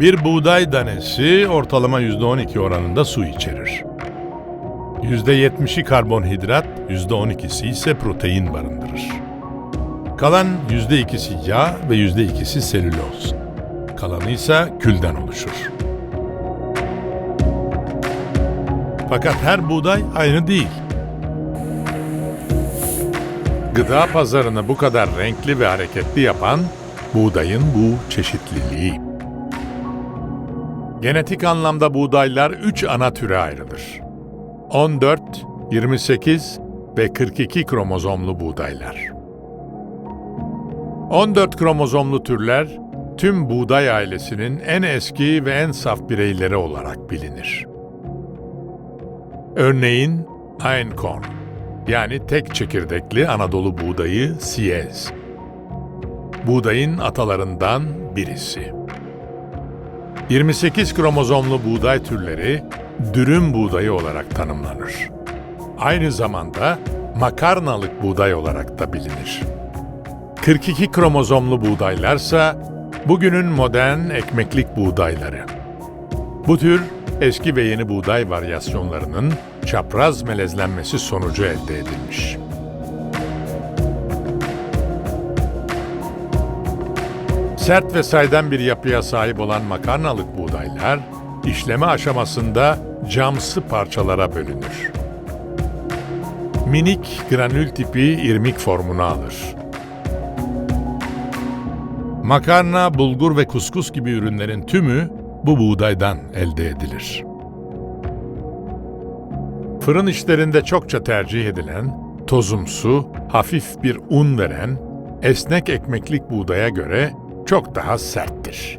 Bir buğday danesi ortalama %12 oranında su içerir. %70'i karbonhidrat, %12'si ise protein barındırır. Kalan %2'si yağ ve %2'si selüloz. Kalanı ise külden oluşur. Fakat her buğday aynı değil. Gıda pazarını bu kadar renkli ve hareketli yapan buğdayın bu çeşitliliği. Genetik anlamda buğdaylar 3 ana türe ayrılır. 14, 28 ve 42 kromozomlu buğdaylar. 14 kromozomlu türler tüm buğday ailesinin en eski ve en saf bireyleri olarak bilinir. Örneğin Einkorn yani tek çekirdekli Anadolu buğdayı Siyez. Buğdayın atalarından birisi. 28 kromozomlu buğday türleri dürüm buğdayı olarak tanımlanır. Aynı zamanda makarnalık buğday olarak da bilinir. 42 kromozomlu buğdaylarsa bugünün modern ekmeklik buğdayları. Bu tür eski ve yeni buğday varyasyonlarının çapraz melezlenmesi sonucu elde edilmiş. Sert ve saydam bir yapıya sahip olan makarnalık buğdaylar, işleme aşamasında camsı parçalara bölünür. Minik granül tipi irmik formunu alır. Makarna, bulgur ve kuskus gibi ürünlerin tümü bu buğdaydan elde edilir. Fırın işlerinde çokça tercih edilen, tozumsu, hafif bir un veren, esnek ekmeklik buğdaya göre çok daha serttir.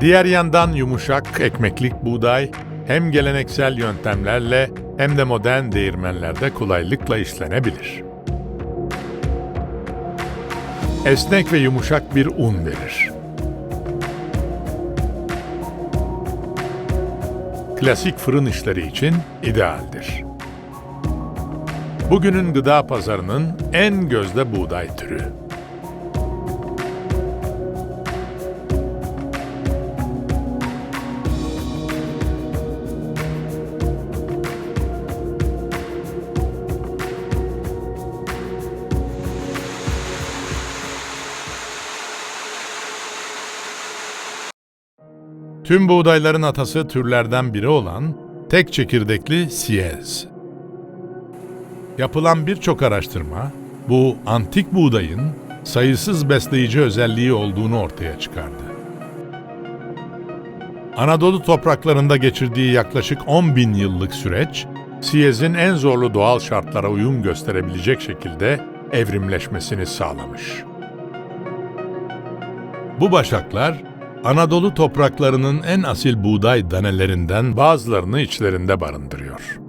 Diğer yandan yumuşak ekmeklik buğday hem geleneksel yöntemlerle hem de modern değirmenlerde kolaylıkla işlenebilir. Esnek ve yumuşak bir un verir. Klasik fırın işleri için idealdir. Bugünün gıda pazarının en gözde buğday türü. Tüm buğdayların atası türlerden biri olan tek çekirdekli siyez. Yapılan birçok araştırma bu antik buğdayın sayısız besleyici özelliği olduğunu ortaya çıkardı. Anadolu topraklarında geçirdiği yaklaşık 10 bin yıllık süreç, siyezin en zorlu doğal şartlara uyum gösterebilecek şekilde evrimleşmesini sağlamış. Bu başaklar Anadolu topraklarının en asil buğday danelerinden bazılarını içlerinde barındırıyor.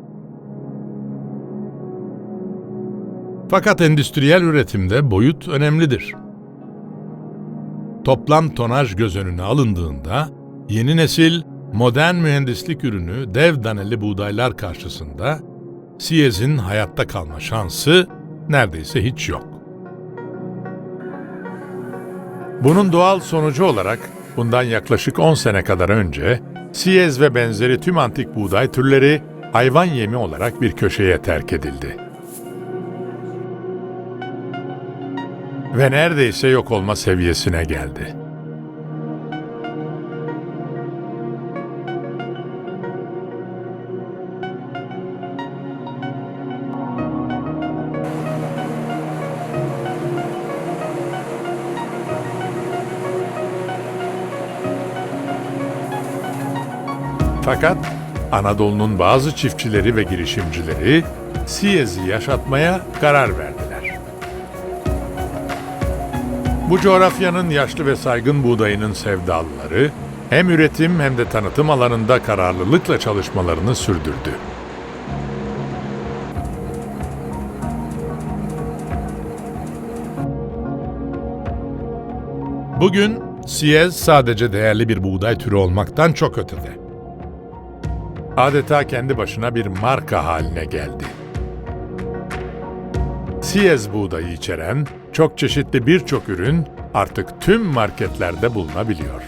Fakat endüstriyel üretimde boyut önemlidir. Toplam tonaj göz önüne alındığında yeni nesil modern mühendislik ürünü dev daneli buğdaylar karşısında Siyez'in hayatta kalma şansı neredeyse hiç yok. Bunun doğal sonucu olarak bundan yaklaşık 10 sene kadar önce Siyez ve benzeri tüm antik buğday türleri hayvan yemi olarak bir köşeye terk edildi. Ve neredeyse yok olma seviyesine geldi. Fakat Anadolu'nun bazı çiftçileri ve girişimcileri Siyez'i yaşatmaya karar verdiler. Bu coğrafyanın yaşlı ve saygın buğdayının sevdalıları hem üretim hem de tanıtım alanında kararlılıkla çalışmalarını sürdürdü. Bugün Siyez sadece değerli bir buğday türü olmaktan çok ötede adeta kendi başına bir marka haline geldi. Siyez buğdayı içeren çok çeşitli birçok ürün artık tüm marketlerde bulunabiliyor.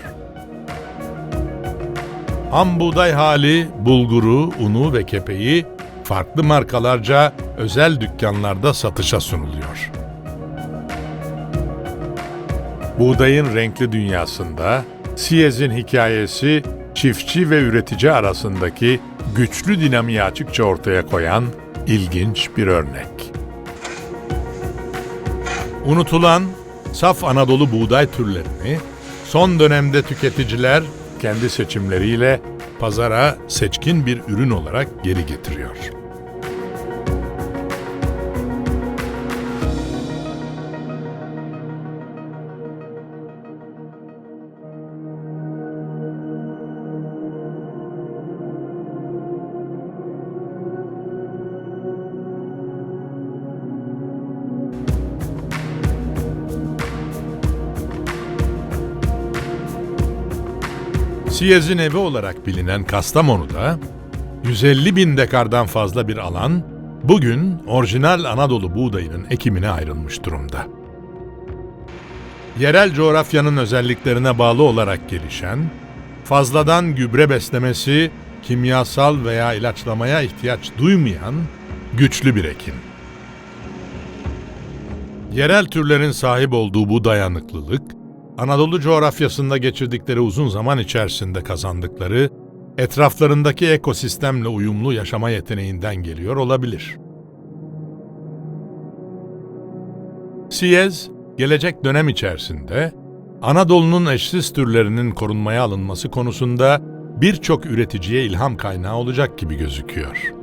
Ham buğday hali, bulguru, unu ve kepeği farklı markalarca özel dükkanlarda satışa sunuluyor. Buğdayın renkli dünyasında Siyez'in hikayesi çiftçi ve üretici arasındaki güçlü dinamiği açıkça ortaya koyan ilginç bir örnek. Unutulan saf Anadolu buğday türlerini son dönemde tüketiciler kendi seçimleriyle pazara seçkin bir ürün olarak geri getiriyor. Siyez'in evi olarak bilinen Kastamonu'da 150 bin dekardan fazla bir alan bugün orijinal Anadolu buğdayının ekimine ayrılmış durumda. Yerel coğrafyanın özelliklerine bağlı olarak gelişen, fazladan gübre beslemesi, kimyasal veya ilaçlamaya ihtiyaç duymayan güçlü bir ekim. Yerel türlerin sahip olduğu bu dayanıklılık, Anadolu coğrafyasında geçirdikleri uzun zaman içerisinde kazandıkları, etraflarındaki ekosistemle uyumlu yaşama yeteneğinden geliyor olabilir. Siyez, gelecek dönem içerisinde Anadolu'nun eşsiz türlerinin korunmaya alınması konusunda birçok üreticiye ilham kaynağı olacak gibi gözüküyor.